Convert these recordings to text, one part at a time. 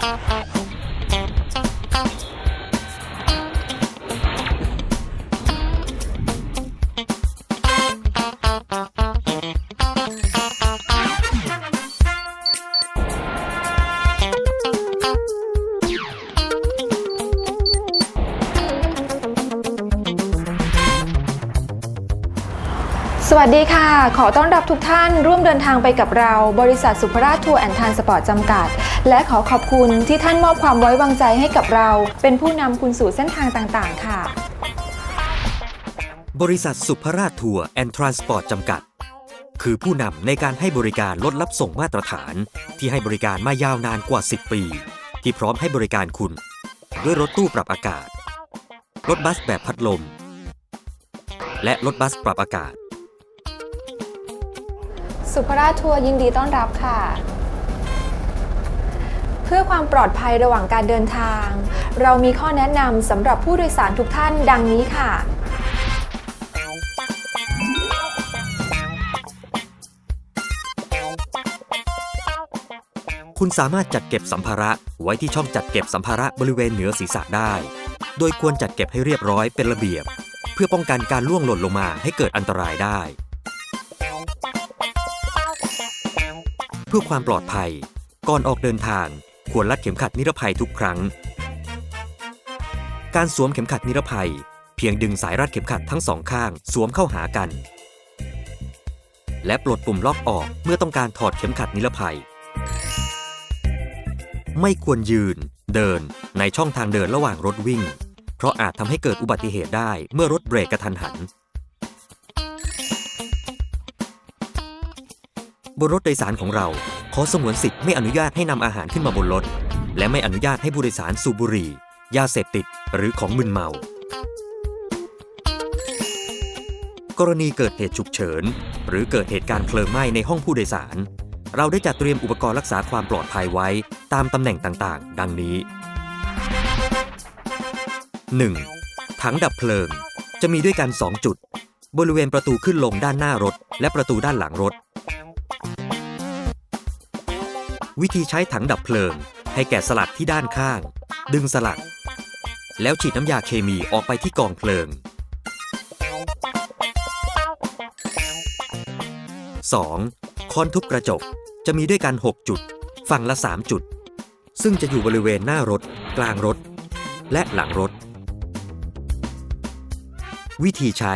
Ha ha ha. สวัสดีค่ะ ขอต้อนรับทุกท่านร่วมเดินทางไปกับเรา บริษัทสุภราชทัวร์แอนด์ทรานสปอร์ตจำกัด และขอขอบคุณที่ท่านมอบความไว้วางใจให้กับเรา เป็นผู้นำคุณสู่เส้นทางต่างๆ ค่ะ บริษัทสุภราชทัวร์แอนด์ทรานสปอร์ตจำกัด คือผู้นำในการให้บริการรถรับส่งมาตรฐาน ที่ให้บริการมายาวนานกว่า 10 ปี ที่พร้อมให้บริการคุณ ด้วยรถตู้ปรับอากาศ รถบัสแบบพัดลม และรถบัสปรับอากาศ สุภราชทัวร์ยินดีต้อนรับค่ะ เพื่อความปลอดภัยระหว่างการเดินทาง เรามีข้อแนะนำสำหรับผู้โดยสารทุกท่านดังนี้ค่ะ คุณสามารถจัดเก็บสัมภาระไว้ที่ช่องจัดเก็บสัมภาระบริเวณเหนือศีรษะได้ โดยควรจัดเก็บให้เรียบร้อยเป็นระเบียบ เพื่อป้องกันการล่วงหล่นลงมาให้เกิดอันตรายได้ เพื่อความปลอดภัย ก่อนออกเดินทาง ควรรัดเข็มขัดนิรภัยทุกครั้ง การสวมเข็มขัดนิรภัย เพียงดึงสายรัดเข็มขัดทั้งสองข้าง สวมเข้าหากัน และปลดปุ่มล็อกออกเมื่อต้องการถอดเข็มขัดนิรภัย ไม่ควรยืน เดินในช่องทางเดินระหว่างรถวิ่ง เพราะอาจทำให้เกิดอุบัติเหตุได้เมื่อรถเบรกกระทันหัน บนรถโดยสารของเรา ขอสงวนสิทธิ์ไม่อนุญาตให้นำอาหารขึ้นมาบนรถ และไม่อนุญาตให้ผู้โดยสารสูบบุหรี่ ยาเสพติด หรือของมึนเมา กรณีเกิดเหตุฉุกเฉิน หรือเกิดเหตุการณ์เพลิงไหม้ในห้องผู้โดยสาร เราได้จัดเตรียมอุปกรณ์รักษาความปลอดภัยไว้ตามตำแหน่งต่างๆ ดังนี้ 1. ถังดับเพลิง จะมีด้วยกัน 2 จุด บริเวณประตูขึ้นลงด้านหน้ารถ และประตูด้านหลังรถ วิธีใช้ถังดับเพลิง ให้แกะสลักที่ด้านข้าง ดึงสลัก แล้วฉีดน้ำยาเคมีออกไปที่กองเพลิง 2. ค้อนทุบกระจกจะมีด้วยกัน 6 จุด ฝั่งละ 3 จุด ซึ่งจะอยู่บริเวณหน้ารถ กลางรถ และหลังรถ วิธีใช้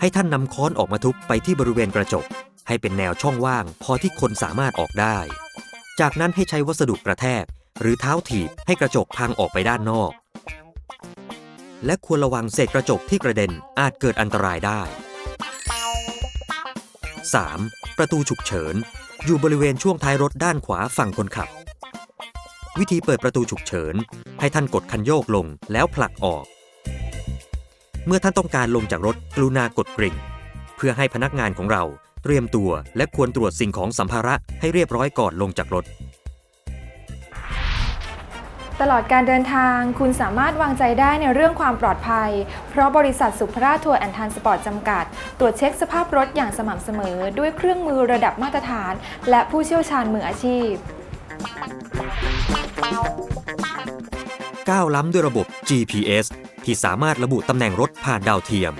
ให้ท่านนำค้อนออกมาทุบไปที่บริเวณกระจก ให้เป็นแนวช่องว่าง พอที่คนสามารถออกได้ จากนั้นให้ใช้วัสดุกระแทก หรือเท้าถีบให้กระจกพังออกไปด้านนอก และควรระวังเศษกระจกที่กระเด็นอาจเกิดอันตรายได้ 3. ประตูฉุกเฉิน อยู่บริเวณช่วงท้ายรถด้านขวาฝั่งคนขับ วิธีเปิดประตูฉุกเฉิน ให้ท่านกดคันโยกลงแล้วผลักออก เมื่อท่านต้องการลงจากรถกรุณากดกริ่ง เพื่อให้พนักงานของเรา เตรียมตัวและควรตรวจสิ่งของสัมภาระให้เรียบร้อยก่อนลงจากรถ ตลอดการเดินทางคุณสามารถวางใจได้ในเรื่องความปลอดภัย เพราะบริษัทสุภราชทัวร์แอนด์ทรานสปอร์ตจำกัด ตรวจเช็คสภาพรถอย่างสม่ำเสมอ ด้วยเครื่องมือระดับมาตรฐาน และผู้เชี่ยวชาญมืออาชีพก้าวล้ำด้วยระบบ GPS ที่สามารถระบุตำแหน่งรถผ่านดาวเทียม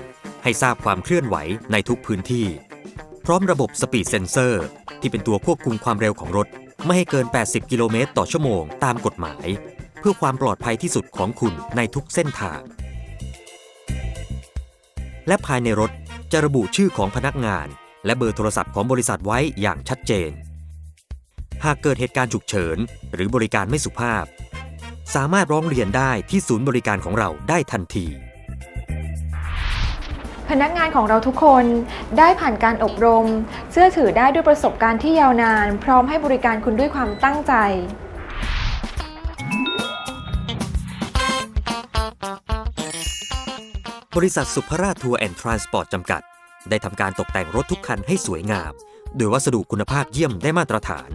ให้ทราบความเคลื่อนไหวในทุกพื้นที่พ ร้อมระบบ Speed Sensor ที่เป็นตัวควบคุมความเร็วของรถ ไม่ให้เกิน 80 กิโลเมตรต่อชั่วโมงตามกฎหมาย เพื่อความปลอดภัยที่สุดของคุณในทุกเส้นทาง และภายในรถจะระบุชื่อของพนักงาน และเบอร์โทรศัพท์ของบริษัทไว้อย่างชัดเจน หากเกิดเหตุการณ์ฉุกเฉิน หรือบริการไม่สุภาพ สามารถร้องเรียนได้ที่ศูนย์บริการของเราได้ทันที พนักงานของเราทุกคนได้ผ่านการอบรม เชื่อถือได้ด้วยประสบการณ์ที่ยาวนาน พร้อมให้บริการคุณด้วยความตั้งใจ บริษัทสุภราชทัวร์แอนด์ทรานสปอร์ตจำกัด ได้ทำการตกแต่งรถทุกคันให้สวยงาม โดยวัสดุคุณภาพเยี่ยมได้มาตรฐาน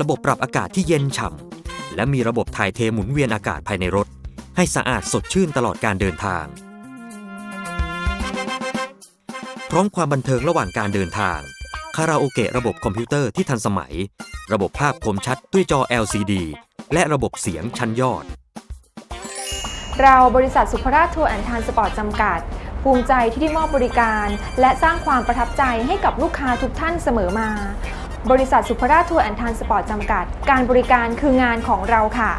ระบบปรับอากาศที่เย็นฉ่ำและมีระบบถ่ายเทหมุนเวียนอากาศภายในรถ ให้สะอาดสดชื่นตลอดการเดินทาง พร้อมความบันเทิงระหว่างการเดินทาง คาราโอเกะระบบคอมพิวเตอร์ที่ทันสมัย ระบบภาพคมชัดด้วยจอ LCD และระบบเสียงชั้นยอด เราบริษัทสุภราชทัวร์แอนด์ทานสปอร์ตจำกัด ภูมิใจที่ได้มอบบริการ และสร้างความประทับใจให้กับลูกค้าทุกท่านเสมอมา บริษัทสุภราชทัวร์แอนด์ทานสปอร์ตจำกัด การบริการคืองานของเราค่ะ